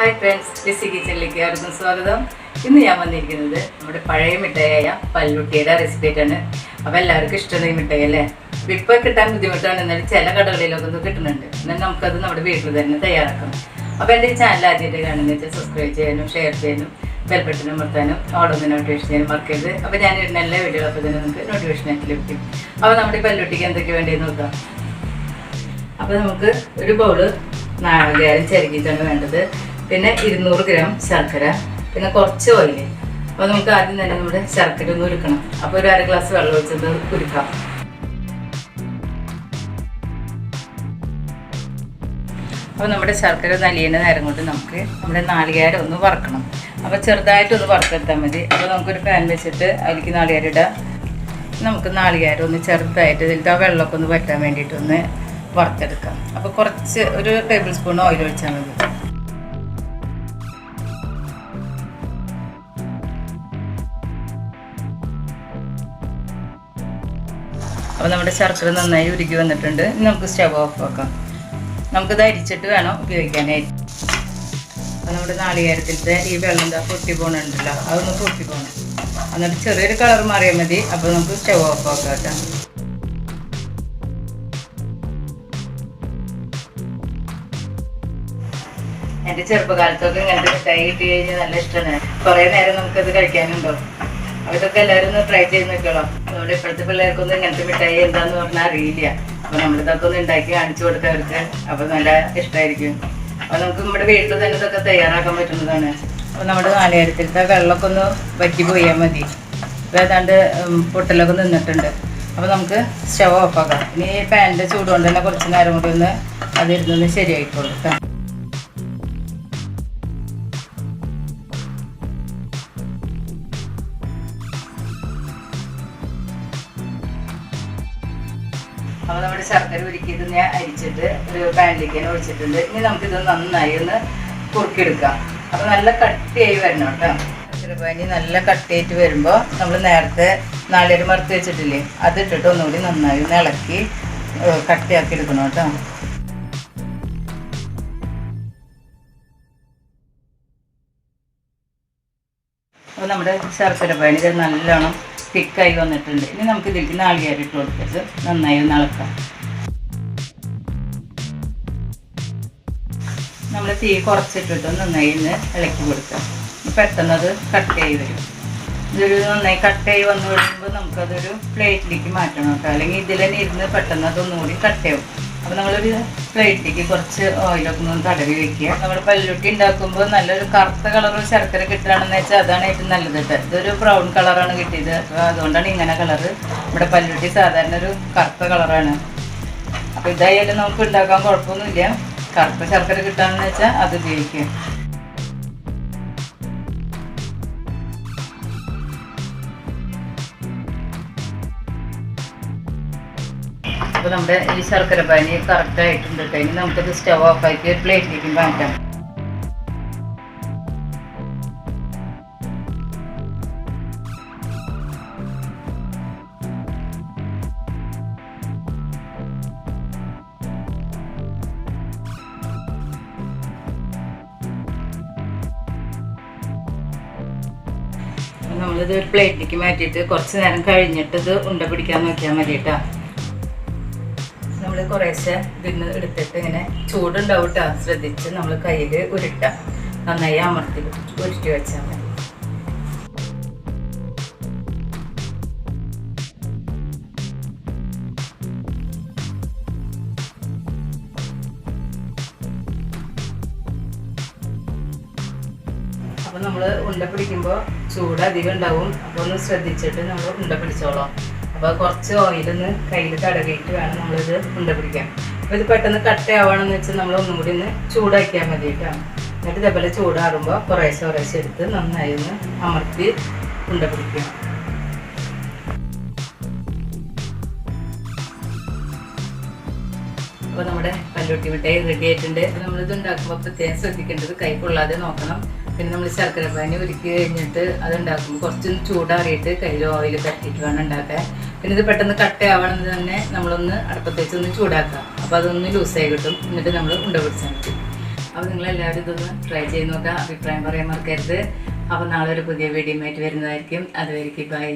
Hi friends Lissy കിച്ചണിലേക്ക് ആർക്കും സ്വാഗതം. ഇന്ന് ഞാൻ വന്നിരിക്കുന്നത് നമ്മുടെ പഴയ മിഠായിയായ പല്ലുട്ടിയുടെ റെസിപ്പി ആയിട്ടാണ്. അപ്പോൾ എല്ലാവർക്കും ഇഷ്ടമുള്ള ഈ മിഠായി അല്ലേ? ഇപ്പോൾ കിട്ടാൻ ബുദ്ധിമുട്ടാണ് എന്നാലും ചില കടകളിലൊക്കെ ഒന്ന് കിട്ടുന്നുണ്ട് എന്നാൽ നമുക്കത് നമ്മുടെ വീട്ടിൽ തന്നെ തയ്യാറാക്കാം. അപ്പോൾ എന്റെ ചാനൽ ആദ്യമായിട്ട് കാണുന്നത് വെച്ചാൽ സബ്സ്ക്രൈബ് ചെയ്യാനും ഷെയർ ചെയ്യാനും ബെൽബട്ടനും അമർത്താനും ഓടൊന്ന് നോട്ടിഫിക്കേഷൻ ചെയ്യാനും മറക്കരുത്. അപ്പോൾ ഞാൻ ഇടുന്ന എല്ലാ വീഡിയോകളൊക്കെ തന്നെ നമുക്ക് നോട്ടിഫിക്കേഷൻ ആയിട്ട് ലഭിക്കും. അപ്പോൾ നമ്മുടെ പല്ലുട്ടിക്ക് എന്തൊക്കെ വേണ്ടിയെന്ന് നോക്കാം. അപ്പോൾ നമുക്ക് ഒരു ബൗൾ നാളികേരം ചിരകിയിട്ടാണ് വേണ്ടത്. പിന്നെ ഇരുന്നൂറ് ഗ്രാം ശർക്കര പിന്നെ കുറച്ച് ഓയിൽ അപ്പോൾ നമുക്ക് ആദ്യം തന്നെ നമ്മുടെ ശർക്കര ഒന്ന് ഉരുക്കണം. അപ്പോൾ ഒരു അര ഗ്ലാസ് വെള്ളം ഒഴിച്ചത് ഉരുക്കാം അപ്പോൾ നമ്മുടെ ശർക്കര നലിയുന്ന നേരം കൊണ്ട് നമുക്ക് നമ്മുടെ നാളികേരം ഒന്ന് വറക്കണം. അപ്പോൾ ചെറുതായിട്ടൊന്ന് വറുത്തെടുത്താൽ മതി. അപ്പോൾ നമുക്കൊരു പാൻ വെച്ചിട്ട് അതിലേക്ക് നാളികേരം ഇടാം. നമുക്ക് നാളികേരം ഒന്ന് ചെറുതായിട്ട് ഇതിലത്തെ ആ വെള്ളമൊക്കെ ഒന്ന് വറ്റാൻ വേണ്ടിയിട്ടൊന്ന് വറുത്തെടുക്കാം. അപ്പോൾ കുറച്ച് ഒരു ടേബിൾ സ്പൂൺ ഓയിൽ ഒഴിച്ചാൽ മതി. അപ്പോൾ നമ്മുടെ ശർക്കര നന്നായി ഉരുകി വന്നിട്ടുണ്ട്. ഇനി നമുക്ക് സ്റ്റവ് ഓഫ് ആക്കാം നമുക്കിത് അരിച്ചിട്ട് വേണം ഉപയോഗിക്കാനായിട്ട്. അപ്പോൾ നമ്മുടെ നാളികേരത്തിന്റെ ഈ വെള്ളം എന്താ പൊട്ടി പോകണുണ്ടല്ലോ അതൊന്ന് പൊട്ടി പോകണം എന്നിട്ട് ചെറിയൊരു കളർ മാറിയാൽ മതി. അപ്പോൾ നമുക്ക് സ്റ്റവ് ഓഫ് ആക്കാം കേട്ടോ. എന്റെ ചെറുപ്പകാലത്തൊക്കെ ഇങ്ങനത്തെ മിഠായി കിട്ടി കഴിഞ്ഞാൽ നല്ല ഇഷ്ടമാണ് കുറേ നേരം നമുക്കത് കഴിക്കാനുണ്ടാവും എല്ലാരും എല്ലാവരും ഒന്ന് ട്രൈ ചെയ്ത് നോക്കണം നമ്മുടെ ഇപ്പോഴത്തെ പിള്ളേർക്കൊന്നും ഇങ്ങനത്തെ മിഠായി എന്താന്ന് പറഞ്ഞാൽ അറിയില്ല. അപ്പോൾ നമ്മളിതൊക്കെ ഒന്ന് ഉണ്ടാക്കി കാണിച്ചു കൊടുക്കാം അവർക്ക്. അപ്പൊ നല്ല ഇഷ്ടമായിരിക്കും അപ്പൊ നമുക്ക് നമ്മുടെ വീട്ടിൽ തന്നെ ഇതൊക്കെ തയ്യാറാക്കാൻ പറ്റുന്നതാണ്. അപ്പൊ നമ്മുടെ നാളികേരത്തിലത്തെ വെള്ളമൊക്കെ ഒന്ന് വറ്റി പോയാൽ മതി. ഇപ്പോൾ ഏതാണ്ട് പൊട്ടലൊക്കെ നിന്നിട്ടുണ്ട്. അപ്പോൾ നമുക്ക് സ്റ്റവ് ഓഫാക്കാം ഇനി പാനിന്റെ ചൂട് കൊണ്ട് തന്നെ കുറച്ച് നേരം കൂടി ഒന്ന് അതിരുന്നൊന്ന് ശരിയായിക്കോളൂ കേട്ടോ അപ്പോൾ നമ്മുടെ ശർക്കര ഉരുക്കിയത് ഞാൻ അരിച്ചിട്ട് ഒരു പാനിലേക്ക് തന്നെ ഒഴിച്ചിട്ടുണ്ട്. ഇനി നമുക്കിത് നന്നായി ഒന്ന് കുറുക്കിയെടുക്കാം. അപ്പോൾ നല്ല കട്ടിയായി വരണം കേട്ടോ. ചെറുപാനി പാനി നല്ല കട്ടിയായിട്ട് വരുമ്പോൾ നമ്മൾ നേരത്തെ നാളികേരം മറുത്ത് വെച്ചിട്ടില്ലേ അത് അതിട്ടിട്ട് ഒന്നുകൂടി നന്നായി ഒന്ന് ഇളക്കി കട്ടിയാക്കി എടുക്കണം കേട്ടോ. അപ്പോൾ നമ്മുടെ ശർക്കര പാനി നല്ലോണം തിക്കായി വന്നിട്ടുണ്ട്. ഇനി നമുക്ക് ഇതിലേക്ക് നാളികേരം ഇട്ട് കൊടുത്തിട്ട് നന്നായി ഒന്ന് ഇളക്കാം നമ്മൾ തീ കുറച്ചിട്ടിട്ട് നന്നായി ഒന്ന് ഇളക്കി കൊടുക്കാം. പെട്ടെന്ന് അത് കട്ട് ചെയ്ത് വരും. ഇതൊരു നന്നായി കട്ടായി വന്നു കഴിയുമ്പോൾ നമുക്കതൊരു പ്ലേറ്റിലേക്ക് മാറ്റണം കേട്ടോ. അല്ലെങ്കിൽ ഇതിൽ തന്നെ ഇരുന്ന് പെട്ടെന്ന് അതൊന്നുകൂടി കട്ടയാവും അപ്പോൾ നമ്മളൊരു പ്ലേറ്റിലേക്ക് കുറച്ച് ഓയിലൊക്കെ ഒന്ന് തടവി വെക്കുക. നമ്മൾ പല്ലുട്ടി ഉണ്ടാക്കുമ്പോൾ നല്ലൊരു കറുത്ത കളർ ശർക്കര കിട്ടുകയാണെന്ന് വെച്ചാൽ അതാണ് ഏറ്റവും നല്ലത് കേട്ടോ. ഇതൊരു ബ്രൗൺ കളറാണ് കിട്ടിയത്. അപ്പോൾ അതുകൊണ്ടാണ് ഇങ്ങനെ കളർ നമ്മുടെ പല്ലുട്ടി സാധാരണ ഒരു കറുത്ത കളറാണ് അപ്പോൾ ഇതായാലും നമുക്ക് ഉണ്ടാക്കാൻ കുഴപ്പമൊന്നുമില്ല. കറുത്ത ശർക്കര കിട്ടുകയാണെന്ന് വെച്ചാൽ അത് ഉപയോഗിക്കുക. അപ്പോൾ നമ്മുടെ ഈ ശർക്കര പാനി കറക്റ്റ് ആയിട്ടുണ്ട് കേട്ടോ ഇനി നമുക്കത് സ്റ്റവ് ഓഫ് ആക്കി ഒരു പ്ലേറ്റിലേക്ക് മാറ്റാം. നമ്മളിത് പ്ലേറ്റിലേക്ക് മാറ്റിയിട്ട് കുറച്ച് നേരം കഴിഞ്ഞിട്ട് ഇത് ഉണ്ട പിടിക്കാൻ നോക്കിയാൽ മതി കേട്ടോ നമ്മൾ കുറേശ്ശെ ഇതിന്ന് എടുത്തിട്ട് ഇങ്ങനെ ചൂടുണ്ടാവും കേട്ടോ ശ്രദ്ധിച്ച് നമ്മൾ കയ്യിൽ ഉരുട്ട. നന്നായി അമർത്തി ഉരുട്ടി വെച്ചാൽ മതി. അപ്പൊ നമ്മൾ ഉണ്ട പിടിക്കുമ്പോൾ ചൂട് അധികം ഉണ്ടാവും. അപ്പോൾ ഒന്ന് ശ്രദ്ധിച്ചിട്ട് നമ്മൾ ഉണ്ട പിടിച്ചോളാം. അപ്പോൾ കുറച്ച് ഓയിലൊന്ന് കയ്യിൽ തടവിയിട്ട് വേണം നമ്മളിത് ഉണ്ട പിടിക്കാൻ അപ്പോൾ ഇത് പെട്ടെന്ന് കട്ടയാവണമെന്ന് വെച്ചാൽ നമ്മൾ ഒന്നും കൂടി ഒന്ന് ചൂടാക്കിയാൽ മതി കേട്ടോ. എന്നിട്ട് ഇതേപോലെ ചൂടാറുമ്പോൾ കുറേശ്ശെ കുറേശ്ശെ എടുത്ത് നന്നായി ഒന്ന് അമർത്തി ഉണ്ട പിടിക്കുക അപ്പോൾ നമ്മുടെ പല്ലുട്ടി മിഠായി റെഡി ആയിട്ടുണ്ട്. നമ്മളിത് ഉണ്ടാക്കുമ്പോൾ പ്രത്യേകം ശ്രദ്ധിക്കേണ്ടത് കൈ കൊള്ളാതെ നോക്കണം. പിന്നെ നമ്മൾ ശർക്കര പാനി ഒരുക്കി കഴിഞ്ഞിട്ട് അത് ഉണ്ടാക്കുമ്പോൾ കുറച്ചൊന്ന് ചൂടാറിയിട്ട് കയ്യിൽ ഓയിൽ തട്ടിയിട്ട് വേണം ഉണ്ടാക്കാൻ. പിന്നെ ഇത് പെട്ടെന്ന് കട്ടയാവണമെന്ന് തന്നെ നമ്മളൊന്ന് അടുപ്പത്തേച്ച് ഒന്ന് ചൂടാക്കാം. അപ്പോൾ അതൊന്ന് ലൂസായി കിട്ടും. എന്നിട്ട് നമ്മൾ ഉണ്ട പിടിച്ചാൽ മതി. അപ്പോൾ നിങ്ങളെല്ലാവരും ഇതൊന്ന് ട്രൈ ചെയ്ത് നോക്കുക അഭിപ്രായം പറയാൻ മറക്കരുത്. അപ്പോൾ നാളെ ഒരു പുതിയ വീഡിയോ ആയിട്ട് വരുന്നതായിരിക്കും. അതുവരെയ്ക്ക് ബൈ